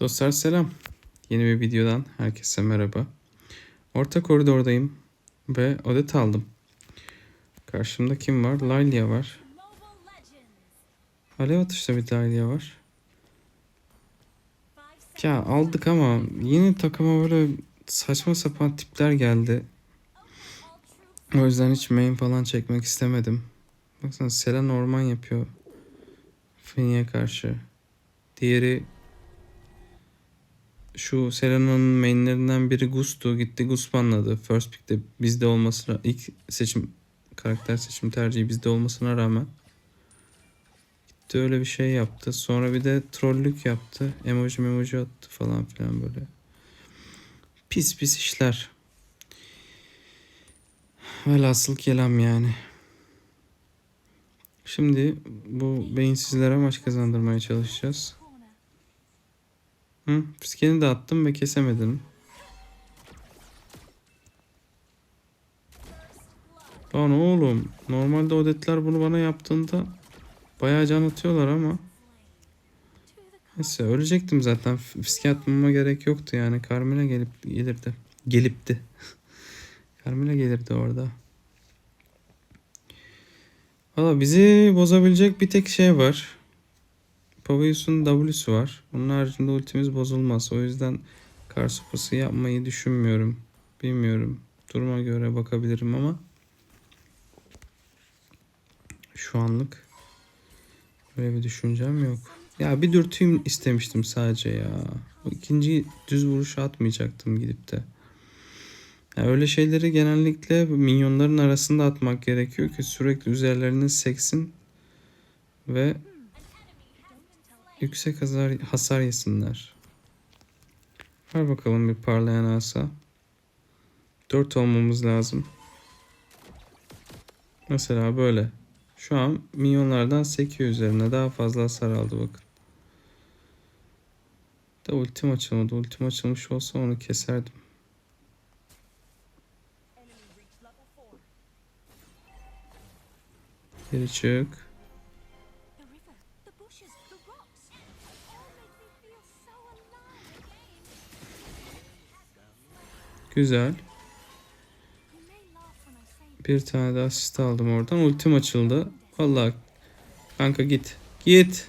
Dostlar selam. Yeni bir videodan herkese merhaba. Orta koridordayım ve odet aldım. Karşımda kim var? Lylia var. Alev atışta bir Lylia var. Ya aldık ama yeni takıma böyle saçma sapan tipler geldi. O yüzden hiç main falan çekmek istemedim. Baksana Selen orman yapıyor. Fini'ye karşı. Diğeri şu Selena'nın mainlerinden biri Gus'tu. Gitti Gus banladı. First pick'te bizde olmasına ilk seçim karakter seçim tercihi bizde olmasına rağmen gitti öyle bir şey yaptı. Sonra bir de trollük yaptı. Emoji emoji attı falan filan böyle. Pis pis işler. Velhasıl kelam yani. Şimdi bu beyinsizlere maç kazandırmaya çalışacağız. Hı, fiskeni de attım ve kesemedim. Lan oğlum normalde odetler bunu bana yaptığında bayağı can atıyorlar ama Neyse ölecektim zaten. Fiske atmama gerek yoktu yani. Carmela gelip gelirdi. Gelipti. Carmela gelirdi orada. Valla bizi bozabilecek bir tek şey var. Pavayus'un W'su var. Onun haricinde ultimiz bozulmaz. O yüzden kar sopası yapmayı düşünmüyorum. Bilmiyorum. Duruma göre bakabilirim ama şu anlık böyle bir düşüncem yok. Ya bir dürtüyüm istemiştim sadece ya. İkinci düz vuruşu atmayacaktım gidip de. Ya öyle şeyleri genellikle minyonların arasında atmak gerekiyor ki sürekli üzerlerine seksin ve yüksek hasar, hasar yesinler. Ver bakalım bir parlayan asa. 4 olmamız lazım. Mesela böyle. Şu an minyonlardan sekiyor üzerine. Daha fazla hasar aldı bakın. Da ultim açılmadı. Ultim açılmış olsa onu keserdim. Geri çık. Güzel. Bir tane de asist aldım oradan. Ultim açıldı. Vallahi kanka git. Git.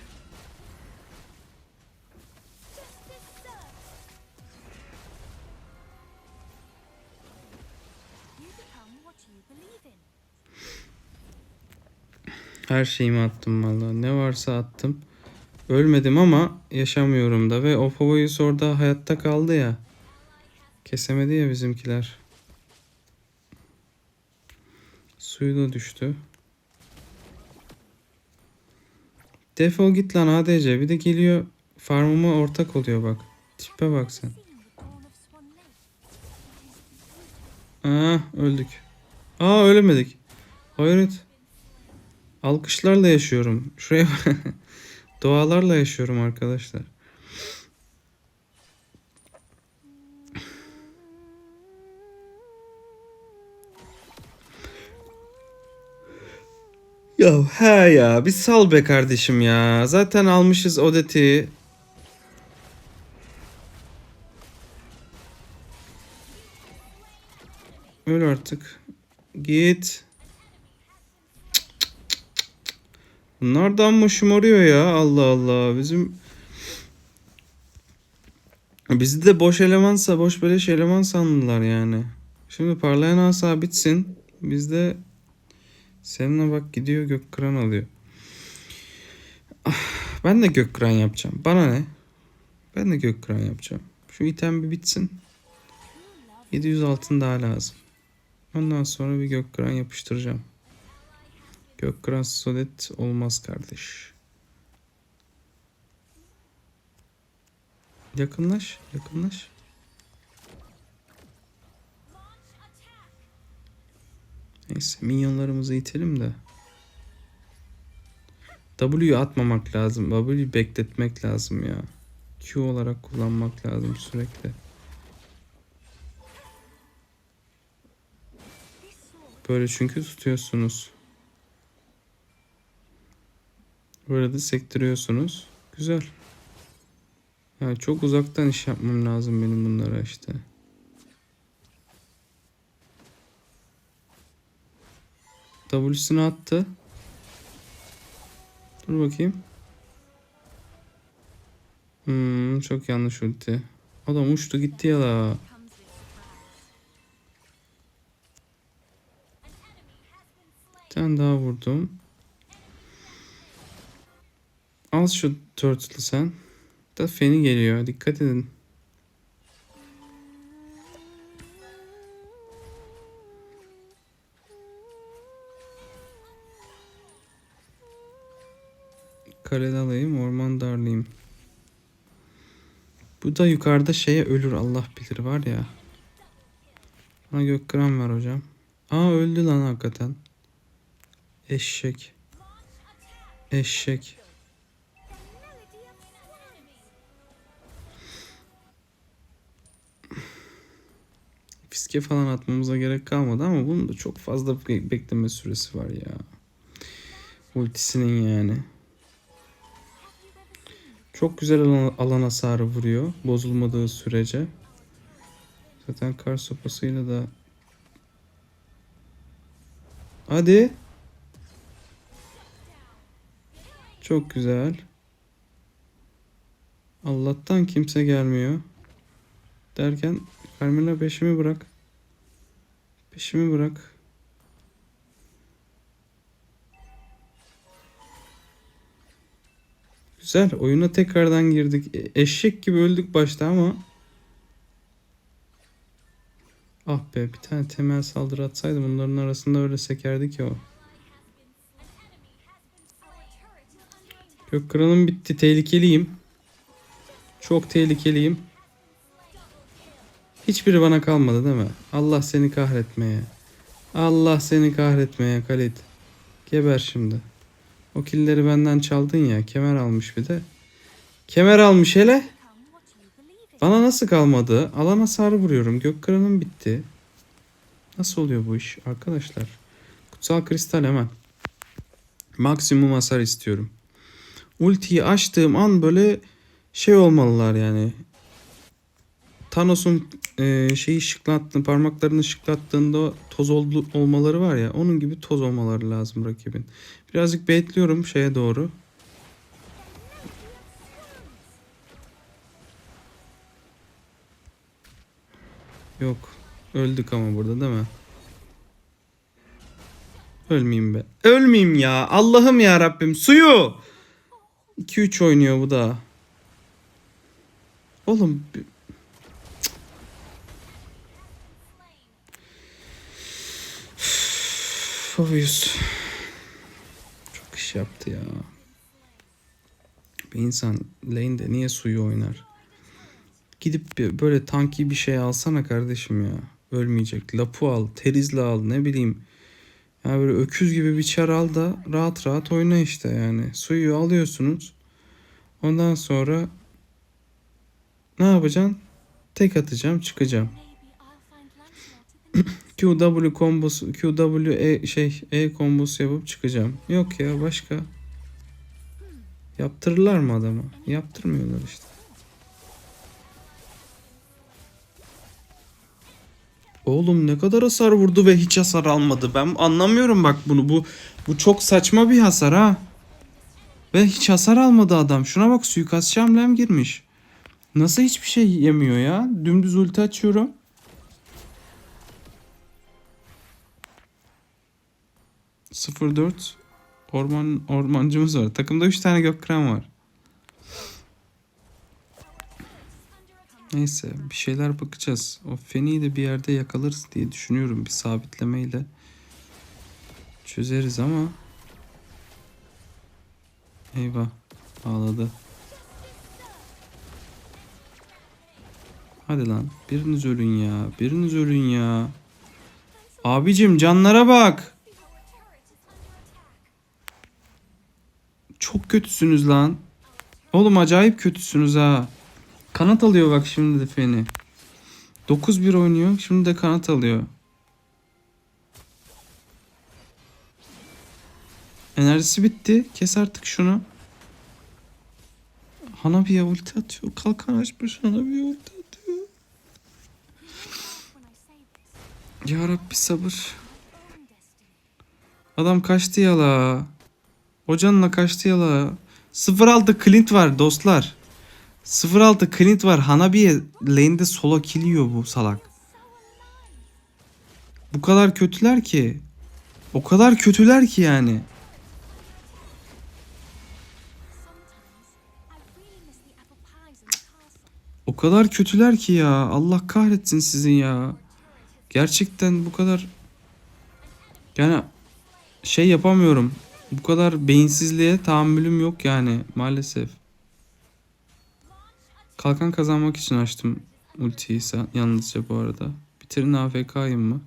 Her şeyimi attım vallahi. Ne varsa attım. Ölmedim ama yaşamıyorum da ve Opoboyus orada hayatta kaldı ya. Kesemedi ya bizimkiler. Suyu da düştü. Defol git lan ADC. Bir de geliyor farmıma ortak oluyor bak. Tipe bak sen. Aa öldük. Aa ölemedik. Hayret. Alkışlarla yaşıyorum. Şuraya. Dualarla yaşıyorum arkadaşlar. Ya he ya bir sal be kardeşim ya. Zaten almışız Odet'i. Öl artık. Git. Bunlardan mı şımarıyor ya? Allah Allah. Bizim bizi de boş elemansa boş beleş eleman sandılar yani. Şimdi parlayan asa bitsin. Bizde seninle bak gidiyor gök kıran alıyor. Ah, ben de gök kıran yapacağım. Bana ne? Ben de gök kıran yapacağım. Şu item bir bitsin. 700 altın daha lazım. Ondan sonra bir gök kıran yapıştıracağım. Gök kıran sodet olmaz kardeş. Yakınlaş, yakınlaş. Neyse minyonlarımızı itelim de. W'yu atmamak lazım. W'yu bekletmek lazım ya. Q olarak kullanmak lazım sürekli. Böyle çünkü tutuyorsunuz. Böyle de sektiriyorsunuz. Güzel. Ya çok uzaktan iş yapmam lazım benim bunlara işte. W'sunu attı. Dur bakayım. Hmm, çok yanlış ulti. Adam uçtu gitti ya surprise. Bir daha vurdum. Al şu turtle'ı sen. Da feni geliyor. Dikkat edin. Kalede alayım, orman darlayayım. Bu da yukarıda şeye ölür Allah bilir var ya. Bana gökkıran ver hocam. Aa öldü lan hakikaten. Eşek. Eşek. Fiske falan atmamıza gerek kalmadı ama bunun da çok fazla be- bekleme süresi var ya. Ultisinin yani. Çok güzel alan, alan hasarı vuruyor. Bozulmadığı sürece. Zaten kar sopasıyla da Hadi. Çok güzel. Allah'tan kimse gelmiyor. Derken Carmela peşimi bırak. Peşimi bırak. Güzel. Oyuna tekrardan girdik. E- Eşek gibi öldük başta ama Ah be bir tane temel saldırı atsaydım bunların arasında öyle sekerdi ki o. Gök kralım bitti. Tehlikeliyim. Çok tehlikeliyim. Hiçbiri bana kalmadı değil mi? Allah seni kahretmeye. Allah seni kahretmeye Kalit. Geber şimdi. O killeri benden çaldın ya. Kemer almış bir de. Kemer almış hele. Bana nasıl kalmadı? Alan hasarı vuruyorum. Gök kralım bitti. Nasıl oluyor bu iş arkadaşlar? Kutsal kristal hemen. Maksimum hasar istiyorum. Ultiyi açtığım an böyle şey olmalılar yani. Thanos'un e, şeyi şıklattığında parmaklarını şıklattığında toz oldu, olmaları var ya onun gibi toz olmaları lazım rakibin. Birazcık bekliyorum şeye doğru. Yok. Öldük ama burada değil mi? Ölmeyeyim be. Ölmeyeyim ya. Allah'ım ya Rabbim. Suyu. 2-3 oynuyor bu da. Oğlum. bir- Cık. Üf, Obvious. Çok iş yaptı ya. Bir insan lane'de niye suyu oynar? Gidip böyle tanki bir şey alsana kardeşim ya. Ölmeyecek. Lapu al, terizle al ne bileyim. Ya böyle öküz gibi bir çar al da rahat rahat oyna işte yani. Suyu alıyorsunuz. Ondan sonra ne yapacaksın? Tek atacağım çıkacağım. QW kombosu, QW e, şey E kombosu yapıp çıkacağım. Yok ya başka. Yaptırırlar mı adama? Yaptırmıyorlar işte. Oğlum ne kadar hasar vurdu ve hiç hasar almadı. Ben anlamıyorum bak bunu. Bu bu çok saçma bir hasar ha. Ve hiç hasar almadı adam. Şuna bak suikastçı hamlem girmiş. Nasıl hiçbir şey yemiyor ya? Dümdüz ulti açıyorum. Sıfır dört orman ormancımız var. Takımda 3 tane gökkıran var. Neyse bir şeyler bakacağız. O Feni'yi de bir yerde yakalarız diye düşünüyorum. Bir sabitlemeyle çözeriz ama eyvah ağladı. Hadi lan biriniz ölün ya. Biriniz ölün ya. Abicim canlara bak. Çok kötüsünüz lan. Oğlum acayip kötüsünüz ha. Kanat alıyor bak şimdi de Feni. 9-1 oynuyor. Şimdi de kanat alıyor. Enerjisi bitti. Kes artık şunu. Hanabi'ye ulti atıyor. Kalkan açmış Hanabi'ye ulti atıyor. Ya Rabbi sabır. Adam kaçtı yala. O canla kaçtı yala. 06 Clint var dostlar. 06 Clint var. Hanabi'ye lane'de solo kill yiyor bu salak. Bu kadar kötüler ki. O kadar kötüler ki yani. O kadar kötüler ki ya. Allah kahretsin sizin ya. Gerçekten bu kadar yani şey yapamıyorum. Bu kadar beyinsizliğe tahammülüm yok yani maalesef. Kalkan kazanmak için açtım ultiyi yalnızca bu arada. Bitirin AFK'yım mı?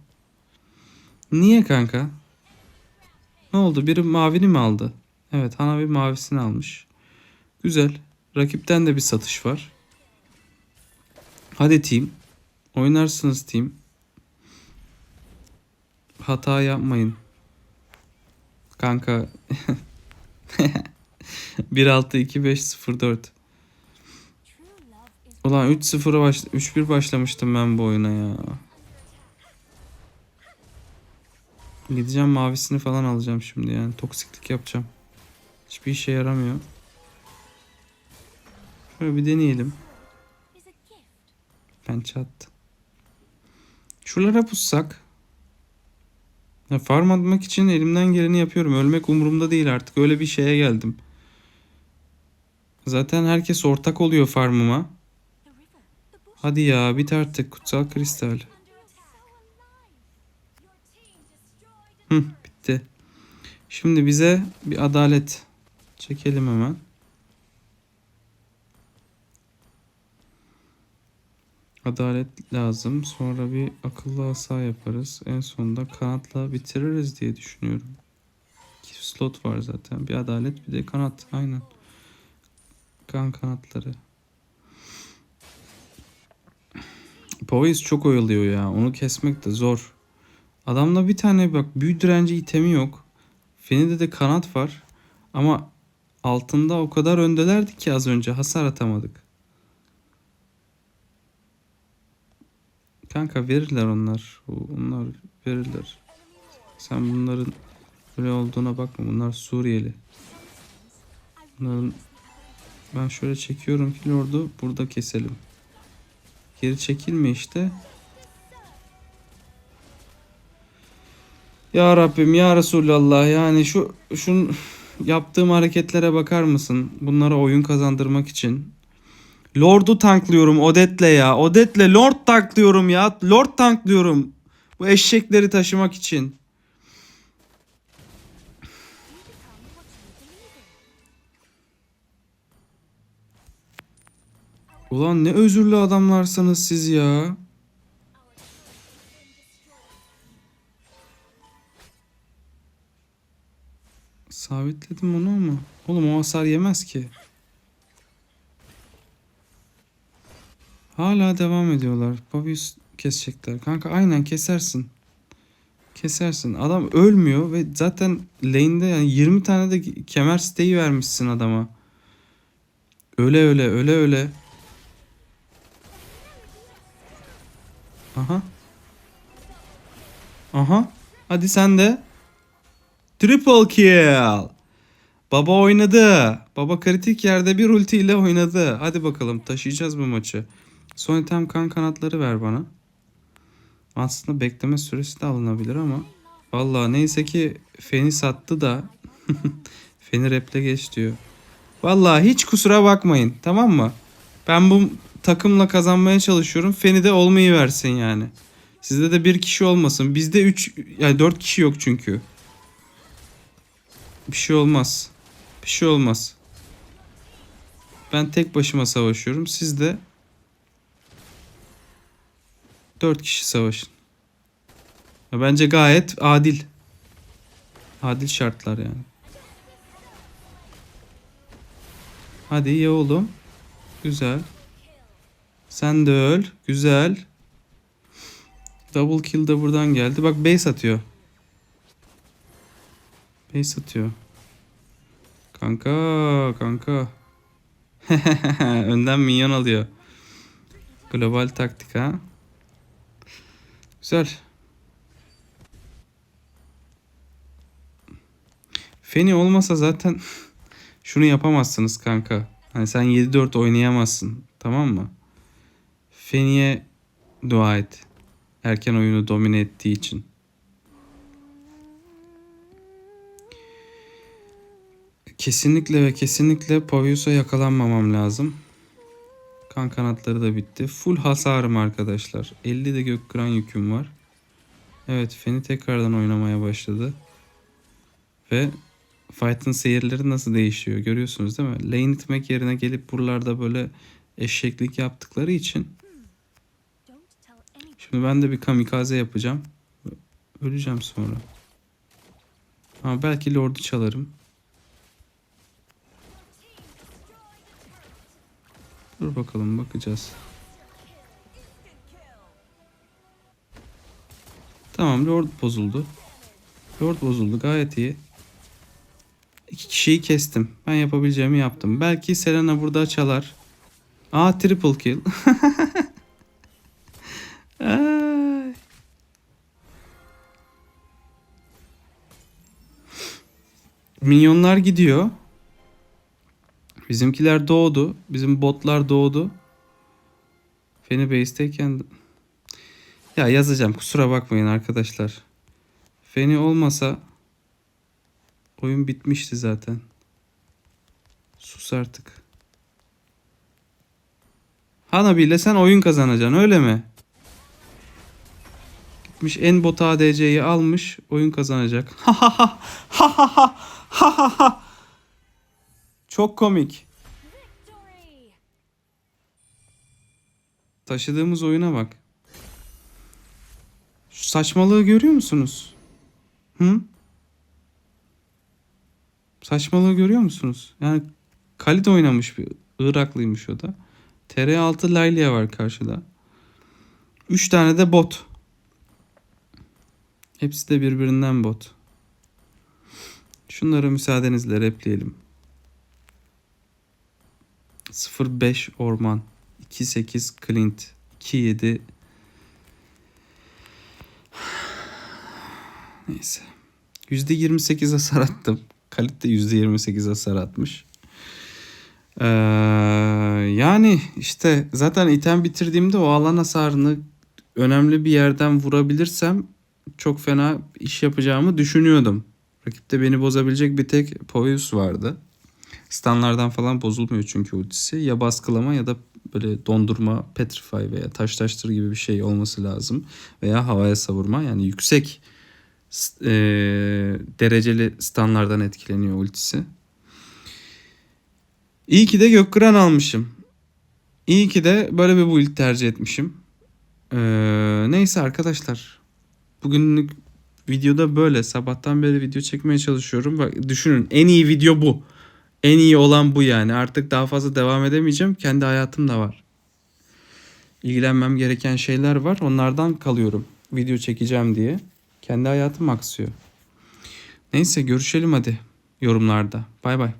Niye kanka? Ne oldu? Biri mavini mi aldı? Evet Hanabi mavisini almış. Güzel. Rakipten de bir satış var. Hadi team. Oynarsınız team. Hata yapmayın. Kanka. 1-6-2-5-0-4. True love is Ulan 3-0'a baş 3-1 başlamıştım ben bu oyuna ya. Gideceğim mavisini falan alacağım şimdi yani. Toksiklik yapacağım. Hiçbir işe yaramıyor. Şöyle bir deneyelim. Pençe attı. Şuralara pussak. Ya farm atmak için elimden geleni yapıyorum. Ölmek umurumda değil artık. Öyle bir şeye geldim. Zaten herkes ortak oluyor farmıma. Hadi ya bit artık kutsal kristal. Hı, bitti. Şimdi bize bir adalet çekelim hemen. Adalet lazım. Sonra bir akıllı asa yaparız. En sonunda kanatla bitiririz diye düşünüyorum. İki slot var zaten. Bir adalet bir de kanat. Aynen. Kan kanatları. Poise çok oyalıyor ya. Onu kesmek de zor. Adamda bir tane bak büyü direnci itemi yok. Feni'de de kanat var. Ama altında o kadar öndelerdi ki az önce hasar atamadık. Kanka verirler onlar. Onlar verirler. Sen bunların öyle olduğuna bakma. Bunlar Suriyeli. Bunların ben şöyle çekiyorum ki lordu burada keselim. Geri çekilme işte. Ya Rabbim ya Resulallah yani şu şun yaptığım hareketlere bakar mısın? Bunlara oyun kazandırmak için. Lord'u tanklıyorum Odet'le ya. Odet'le Lord tanklıyorum ya. Lord tanklıyorum. Bu eşekleri taşımak için. Ulan ne özürlü adamlarsınız siz ya. Sabitledim onu ama. Oğlum o hasar yemez ki. Hala devam ediyorlar. Pobius kesecekler. Kanka aynen kesersin. Kesersin. Adam ölmüyor ve zaten lane'de yani 20 tane de kemer steği vermişsin adama. Öyle öyle öyle öyle. Aha. Aha. Hadi sen de. Triple kill. Baba oynadı. Baba kritik yerde bir ulti oynadı. Hadi bakalım taşıyacağız bu maçı. Son item kan kanatları ver bana. Aslında bekleme süresi de alınabilir ama. Vallahi neyse ki Feni sattı da. Feni reple geç diyor. Vallahi hiç kusura bakmayın tamam mı? Ben bu takımla kazanmaya çalışıyorum. Feni de olmayı versin yani. Sizde de bir kişi olmasın. Bizde 3 yani 4 kişi yok çünkü. Bir şey olmaz. Bir şey olmaz. Ben tek başıma savaşıyorum. Siz de 4 kişi savaşın. Ya bence gayet adil. Adil şartlar yani. Hadi ye oğlum. Güzel. Sen de öl. Güzel. Double kill de buradan geldi. Bak base atıyor. Base atıyor. Kanka kanka. Önden minyon alıyor. Global taktik ha. Güzel. Feni olmasa zaten şunu yapamazsınız kanka. Hani sen 7-4 oynayamazsın. Tamam mı? Feni'ye dua et. Erken oyunu domine ettiği için. Kesinlikle ve kesinlikle Pavius'a yakalanmamam lazım. Kan kanatları da bitti. Full hasarım arkadaşlar. 50 de gök yüküm var. Evet Feni tekrardan oynamaya başladı. Ve fight'ın seyirleri nasıl değişiyor görüyorsunuz değil mi? Lane itmek yerine gelip buralarda böyle eşeklik yaptıkları için. Şimdi ben de bir kamikaze yapacağım. Öleceğim sonra. Ama belki Lord'u çalarım. Dur bakalım bakacağız. Tamam Lord bozuldu. Lord bozuldu gayet iyi. İki kişiyi kestim. Ben yapabileceğimi yaptım. Belki Selena burada çalar. Aa triple kill. Minyonlar gidiyor. Bizimkiler doğdu. Bizim botlar doğdu. Feni base'teyken... Ya yazacağım kusura bakmayın arkadaşlar. Feni olmasa oyun bitmişti zaten. Sus artık. Hanabi ile sen oyun kazanacaksın öyle mi? Gitmiş en bot ADC'yi almış oyun kazanacak. Ha ha ha ha ha ha ha ha çok komik. Taşıdığımız oyuna bak. Şu saçmalığı görüyor musunuz? Hı? Saçmalığı görüyor musunuz? Yani Khalid oynamış bir Iraklıymış o da. TR6 Laylia var karşıda. 3 tane de bot. Hepsi de birbirinden bot. Şunları müsaadenizle repleyelim. 05 Orman 28 Clint 27 Neyse. %28 hasar attım. Kalit de %28 hasar atmış. Ee, yani işte zaten item bitirdiğimde o alan hasarını önemli bir yerden vurabilirsem çok fena iş yapacağımı düşünüyordum. Rakipte beni bozabilecek bir tek Povius vardı. Stanlardan falan bozulmuyor çünkü ultisi. Ya baskılama ya da böyle dondurma, petrify veya taş taştır gibi bir şey olması lazım. Veya havaya savurma yani yüksek eee, dereceli stanlardan etkileniyor ultisi. İyi ki de Gökkıran almışım. İyi ki de böyle bir build tercih etmişim. Eee, neyse arkadaşlar. Bugünlük videoda böyle. Sabahtan beri video çekmeye çalışıyorum. Bak düşünün en iyi video bu. En iyi olan bu yani. Artık daha fazla devam edemeyeceğim. Kendi hayatım da var. İlgilenmem gereken şeyler var. Onlardan kalıyorum. Video çekeceğim diye. Kendi hayatım aksıyor. Neyse görüşelim hadi yorumlarda. Bay bay.